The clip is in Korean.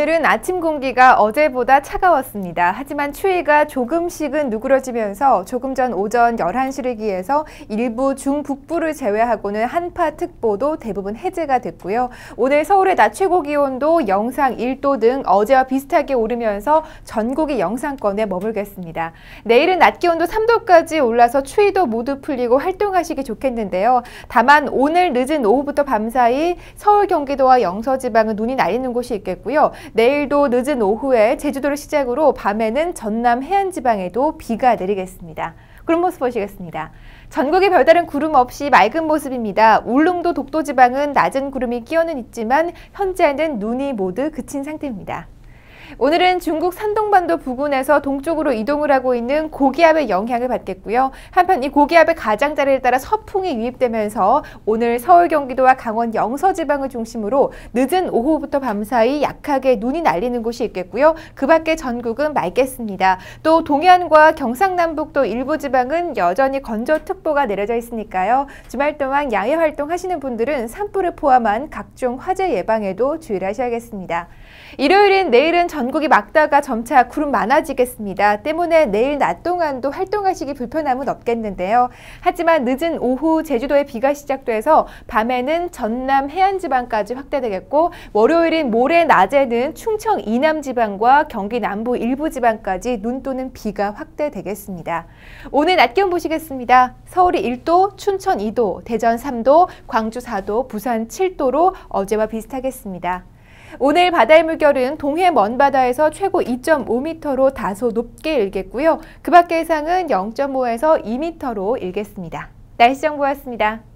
오늘은 아침 공기가 어제보다 차가웠습니다. 하지만 추위가 조금씩은 누그러지면서 조금 전 오전 11시를 기해서 일부 중북부를 제외하고는 한파특보도 대부분 해제가 됐고요. 오늘 서울의 낮 최고 기온도 영상 1도 등 어제와 비슷하게 오르면서 전국이 영상권에 머물겠습니다. 내일은 낮 기온도 3도까지 올라서 추위도 모두 풀리고 활동하시기 좋겠는데요. 다만 오늘 늦은 오후부터 밤사이 서울 경기도와 영서지방은 눈이 날리는 곳이 있겠고요. 내일도 늦은 오후에 제주도를 시작으로 밤에는 전남 해안 지방에도 비가 내리겠습니다. 그런 모습 보시겠습니다. 전국에 별다른 구름 없이 맑은 모습입니다. 울릉도 독도 지방은 낮은 구름이 끼어는 있지만 현재는 눈이 모두 그친 상태입니다. 오늘은 중국 산동반도 부근에서 동쪽으로 이동을 하고 있는 고기압의 영향을 받겠고요. 한편 이 고기압의 가장자리에 따라 서풍이 유입되면서 오늘 서울 경기도와 강원 영서 지방을 중심으로 늦은 오후부터 밤사이 약하게 눈이 날리는 곳이 있겠고요. 그 밖에 전국은 맑겠습니다. 또 동해안과 경상남북도 일부 지방은 여전히 건조특보가 내려져 있으니까요. 주말 동안 야외 활동하시는 분들은 산불을 포함한 각종 화재 예방에도 주의를 하셔야겠습니다. 일요일인 내일은 전국이 막다가 점차 구름 많아지겠습니다. 때문에 내일 낮 동안도 활동하시기 불편함은 없겠는데요. 하지만 늦은 오후 제주도에 비가 시작돼서 밤에는 전남 해안지방까지 확대되겠고 월요일인 모레 낮에는 충청 이남지방과 경기 남부 일부 지방까지 눈 또는 비가 확대되겠습니다. 오늘 낮 기온 보시겠습니다. 서울이 1도, 춘천 2도, 대전 3도, 광주 4도, 부산 7도로 어제와 비슷하겠습니다. 오늘 바다의 물결은 동해 먼바다에서 최고 2.5m로 다소 높게 일겠고요. 그 밖의 해상은 0.5에서 2m로 일겠습니다. 날씨 정보였습니다.